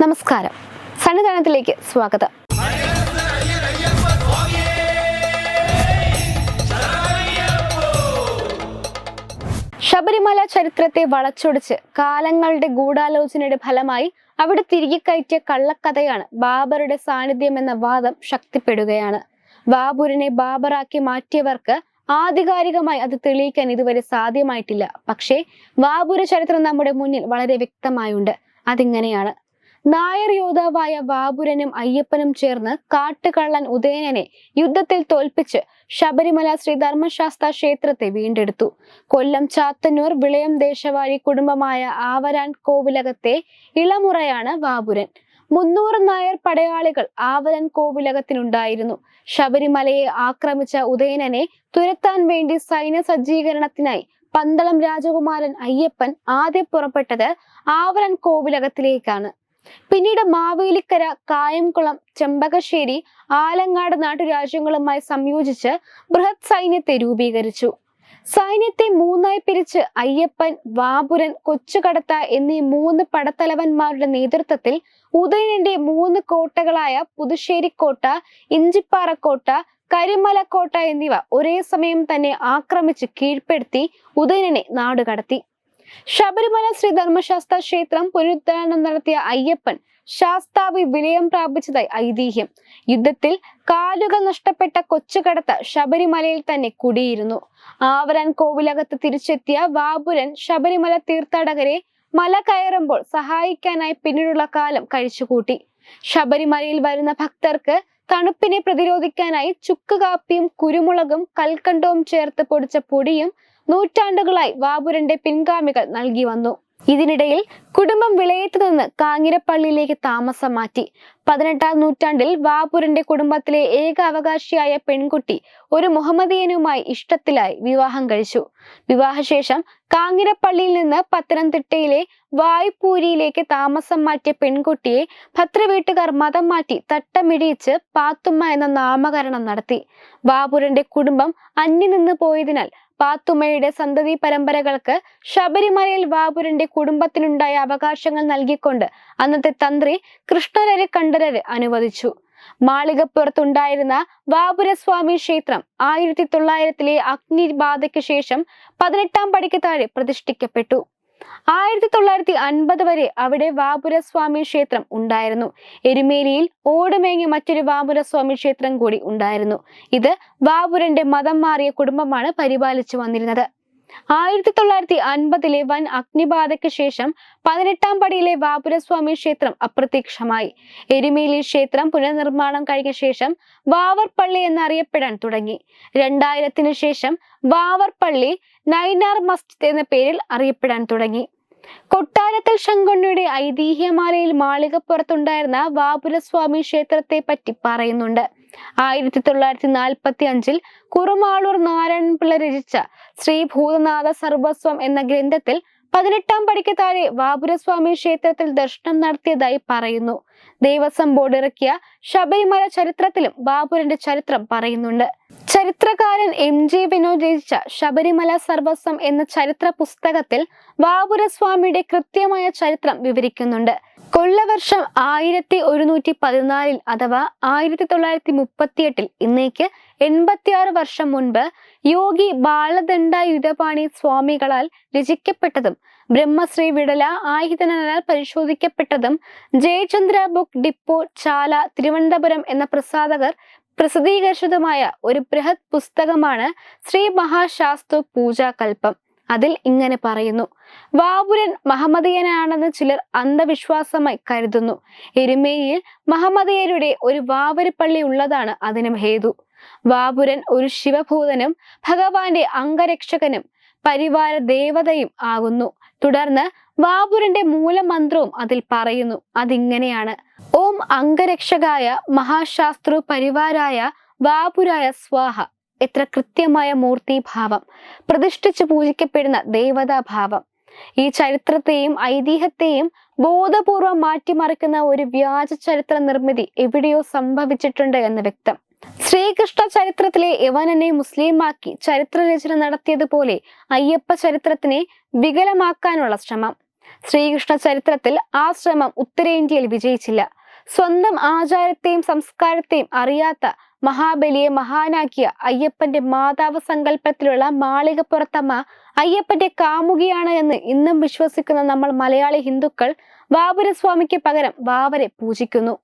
നമസ്കാരം. സന്നിധാനത്തിലേക്ക് സ്വാഗതം. ശബരിമല ചരിത്രത്തെ വളച്ചൊടിച്ച് കാലങ്ങളുടെ ഗൂഢാലോചനയുടെ ഫലമായി അവിടെ തിരികെ കയറ്റിയ കള്ളക്കഥയാണ് ബാബറുടെ സാന്നിധ്യം എന്ന വാദം ശക്തിപ്പെടുകയാണ്. ബാബുരിനെ ബാബറാക്കി മാറ്റിയവർക്ക് ആധികാരികമായി അത് തെളിയിക്കാൻ ഇതുവരെ സാധ്യമായിട്ടില്ല. പക്ഷേ ബാബുര ചരിത്രം നമ്മുടെ മുന്നിൽ വളരെ വ്യക്തമായുണ്ട്. അതിങ്ങനെയാണ്. നായർ യോദ്ധാവായ ബാബുരനും അയ്യപ്പനും ചേർന്ന് കാട്ടുകള്ളൻ ഉദയനനെ യുദ്ധത്തിൽ തോൽപ്പിച്ച് ശബരിമല ശ്രീ ധർമ്മശാസ്ത്ര ക്ഷേത്രത്തെ വീണ്ടെടുത്തു. കൊല്ലം ചാത്തന്നൂർ വിളയം ദേശവാഴി കുടുംബമായ ആവരാൻ കോവിലകത്തെ ഇളമുറയാണ് ബാബുരൻ. മുന്നൂറ് നായർ പടയാളികൾ ആവരൻ കോവിലകത്തിനുണ്ടായിരുന്നു ശബരിമലയെ ആക്രമിച്ച ഉദയനനെ തുരത്താൻ വേണ്ടി സൈന്യ സജ്ജീകരണത്തിനായി പന്തളം രാജകുമാരൻ അയ്യപ്പൻ ആദ്യം പുറപ്പെട്ടത് ആവരൻ കോവിലകത്തിലേക്കാണ്. പിന്നീട് മാവേലിക്കര കായംകുളം ചെമ്പകശ്ശേരി ആലങ്ങാട് നാട്ടുരാജ്യങ്ങളുമായി സംയോജിച്ച് ബൃഹത് സൈന്യത്തെ രൂപീകരിച്ചു. സൈന്യത്തെ മൂന്നായി പിരിച്ച് അയ്യപ്പൻ വാപുരൻ കൊച്ചുകടത്ത എന്നീ മൂന്ന് പടത്തലവന്മാരുടെ നേതൃത്വത്തിൽ ഉദയനന്റെ മൂന്ന് കോട്ടകളായ പുതുശ്ശേരിക്കോട്ട ഇഞ്ചിപ്പാറക്കോട്ട കരിമലക്കോട്ട എന്നിവ ഒരേ സമയം തന്നെ ആക്രമിച്ച് കീഴ്പ്പെടുത്തി ഉദയനനെ നാടുകടത്തി. ശബരിമല ശ്രീ ധർമ്മശാസ്ത്ര ക്ഷേത്രം പുനരുദ്ധാരണം നടത്തിയ അയ്യപ്പൻ ശാസ്താവി വിലയം പ്രാപിച്ചതായി ഐതിഹ്യം. യുദ്ധത്തിൽ കാലുകൾ നഷ്ടപ്പെട്ട കൊച്ചുകടത്ത് ശബരിമലയിൽ തന്നെ കുടിയിരുന്നു. ആവരാൻ കോവിലകത്ത് തിരിച്ചെത്തിയ വാപുരൻ ശബരിമല തീർത്ഥാടകരെ മല കയറുമ്പോൾ സഹായിക്കാനായി പിന്നീടുള്ള കാലം കഴിച്ചുകൂട്ടി. ശബരിമലയിൽ വരുന്ന ഭക്തർക്ക് തണുപ്പിനെ പ്രതിരോധിക്കാനായി ചുക്ക് കാപ്പിയും കുരുമുളകും കൽക്കണ്ടവും ചേർത്ത് പൊടിച്ച പൊടിയും നൂറ്റാണ്ടുകളായി ബാബുരന്റെ പിൻഗാമികൾ നൽകി വന്നു. ഇതിനിടയിൽ കുടുംബം വിളയത്ത് നിന്ന് കാഞ്ഞിരപ്പള്ളിയിലേക്ക് താമസം മാറ്റി. പതിനെട്ടാം നൂറ്റാണ്ടിൽ വാപുരന്റെ കുടുംബത്തിലെ ഏക അവകാശിയായ പെൺകുട്ടി ഒരു മുഹമ്മദീയനുമായി ഇഷ്ടത്തിലായി വിവാഹം കഴിച്ചു. വിവാഹശേഷം കാങ്ങിരപ്പള്ളിയിൽ നിന്ന് പത്തനംതിട്ടയിലെ വായ്പൂരിയിലേക്ക് താമസം മാറ്റിയ പെൺകുട്ടിയെ ഭദ്രവീട്ടുകാർ മതം മാറ്റി തട്ടമിടിയിച്ച് പാത്തുമ്മ എന്ന നാമകരണം നടത്തി. വാപുരന്റെ കുടുംബം അന്യം നിന്ന് പോയതിനാൽ പാത്തുമ്മയുടെ സന്തതി പരമ്പരകൾക്ക് ശബരിമലയിൽ വാപുരന്റെ കുടുംബത്തിനുണ്ടായ അവകാശങ്ങൾ നൽകിക്കൊണ്ട് അന്നത്തെ തന്ത്രി കൃഷ്ണരര് കണ്ഠരര് അനുവദിച്ചു. മാളികപ്പുറത്തുണ്ടായിരുന്ന ബാബുരസ്വാമി ക്ഷേത്രം ആയിരത്തി തൊള്ളായിരത്തിലെ അഗ്നിബാധയ്ക്ക് ശേഷം പതിനെട്ടാം പടിക്ക് താഴെ പ്രതിഷ്ഠിക്കപ്പെട്ടു. ആയിരത്തി തൊള്ളായിരത്തി അൻപത് വരെ അവിടെ വാപുരസ്വാമി ക്ഷേത്രം ഉണ്ടായിരുന്നു. എരുമേലിയിൽ ഓടുമേങ്ങിയ മറ്റൊരു വാപുരസ്വാമി ക്ഷേത്രം കൂടി ഉണ്ടായിരുന്നു. ഇത് ബാബുരന്റെ മതം മാറിയ കുടുംബമാണ് പരിപാലിച്ചു വന്നിരുന്നത്. ആയിരത്തി തൊള്ളായിരത്തി അൻപതിലെ വൻ അഗ്നിബാധയ്ക്ക് ശേഷം പതിനെട്ടാം പടിയിലെ വാപുരസ്വാമി ക്ഷേത്രം അപ്രത്യക്ഷമായി. എരുമേലി ക്ഷേത്രം പുനർനിർമ്മാണം കഴിഞ്ഞ ശേഷം വാവർപ്പള്ളി എന്നറിയപ്പെടാൻ തുടങ്ങി. രണ്ടായിരത്തിനു ശേഷം വാവർപ്പള്ളി നൈനാർ മസ്ജിദ് എന്ന പേരിൽ അറിയപ്പെടാൻ തുടങ്ങി. കൊട്ടാരത്തിൽ ശങ്കുണ്ണിയുടെ ഐതിഹ്യമാലയിൽ മാളികപ്പുറത്തുണ്ടായിരുന്ന വാപുരസ്വാമി ക്ഷേത്രത്തെ പറ്റി പറയുന്നുണ്ട്. ആയിരത്തി തൊള്ളായിരത്തി നാൽപ്പത്തി അഞ്ചിൽ കുറുമാളൂർ നാരായണൻപിള്ള രചിച്ച ശ്രീ ഭൂതനാഥ സർവസ്വം എന്ന ഗ്രന്ഥത്തിൽ പതിനെട്ടാം പടിക്ക് താഴെ വാപുരസ്വാമി ക്ഷേത്രത്തിൽ ദർശനം നടത്തിയതായി പറയുന്നു. ദേവസ്വം ബോർഡ് ഇറക്കിയ ശബരിമല ചരിത്രത്തിലും ബാബുരന്റെ ചരിത്രം പറയുന്നുണ്ട്. ചരിത്രകാരൻ എം ജി വിനോദ് രചിച്ച ശബരിമല സർവസ്വം എന്ന ചരിത്ര പുസ്തകത്തിൽ ബാബുരസ്വാമിയുടെ കൃത്യമായ ചരിത്രം വിവരിക്കുന്നുണ്ട്. കൊല്ലവർഷം ആയിരത്തി ഒരുന്നൂറ്റി പതിനാലിൽ അഥവാ ആയിരത്തി തൊള്ളായിരത്തി മുപ്പത്തിയെട്ടിൽ ഇന്നേക്ക് എൺപത്തിയാറ് വർഷം മുൻപ് യോഗി ബാലദണ്ഡായുധപാണി സ്വാമികളാൽ രചിക്കപ്പെട്ടതും ബ്രഹ്മശ്രീ വിടല ആയുധനാൽ പരിശോധിക്കപ്പെട്ടതും ജയചന്ദ്ര ബുക്ക് ഡിപ്പോ ചാല തിരുവനന്തപുരം എന്ന പ്രസാധകർ പ്രസിദ്ധീകരിച്ചതുമായ ഒരു ബൃഹത് പുസ്തകമാണ് ശ്രീ മഹാശാസ്തു പൂജാകൽപ്പം അതിൽ ഇങ്ങനെ പറയുന്നു. വാവുരൻ മഹമ്മദീയനാണെന്ന് ചിലർ അന്ധവിശ്വാസമായി കരുതുന്നു. എരുമേലിയിൽ മഹമ്മദീയരുടെ ഒരു വാവരിപ്പള്ളി ഉള്ളതാണ് അതിനും ഹേതു. വാപുരൻ ഒരു ശിവഭൂതനും ഭഗവാന്റെ അംഗരക്ഷകനും പരിവാര ദേവതയും ആകുന്നു. തുടർന്ന് ബാബുരന്റെ മൂലമന്ത്രവും അതിൽ പറയുന്നു. അതിങ്ങനെയാണ്. ഓം അംഗരക്ഷകായ മഹാശാസ്ത്രു പരിവാരായ ബാബുരായ സ്വാഹ. എത്ര കൃത്യമായ മൂർത്തിഭാവം. പ്രതിഷ്ഠിച്ചു പൂജിക്കപ്പെടുന്ന ദേവതാഭാവം. ഈ ചരിത്രത്തെയും ഐതിഹ്യത്തെയും ബോധപൂർവം മാറ്റിമറിക്കുന്ന ഒരു വ്യാജ ചരിത്ര നിർമ്മിതി എവിടെയോ സംഭവിച്ചിട്ടുണ്ട് എന്ന് വ്യക്തം. ശ്രീകൃഷ്ണ ചരിത്രത്തിലെ യവനനെ മുസ്ലിമാക്കി ചരിത്ര രചന നടത്തിയതുപോലെ അയ്യപ്പ ചരിത്രത്തിനെ വികലമാക്കാനുള്ള ശ്രമം. ശ്രീകൃഷ്ണ ചരിത്രത്തിൽ ആ ശ്രമം ഉത്തരേന്ത്യയിൽ വിജയിച്ചില്ല. സ്വന്തം ആചാരത്തെയും സംസ്കാരത്തെയും അറിയാത്ത മഹാബലിയെ മഹാനാക്കിയ അയ്യപ്പന്റെ മാതാവ് സങ്കല്പത്തിലുള്ള മാളികപ്പുറത്തമ്മ അയ്യപ്പന്റെ കാമുകിയാണ് എന്ന് ഇന്നും വിശ്വസിക്കുന്ന നമ്മൾ മലയാളി ഹിന്ദുക്കൾ വാപുരസ്വാമിക്ക് പകരം വാവരെ പൂജിക്കുന്നു.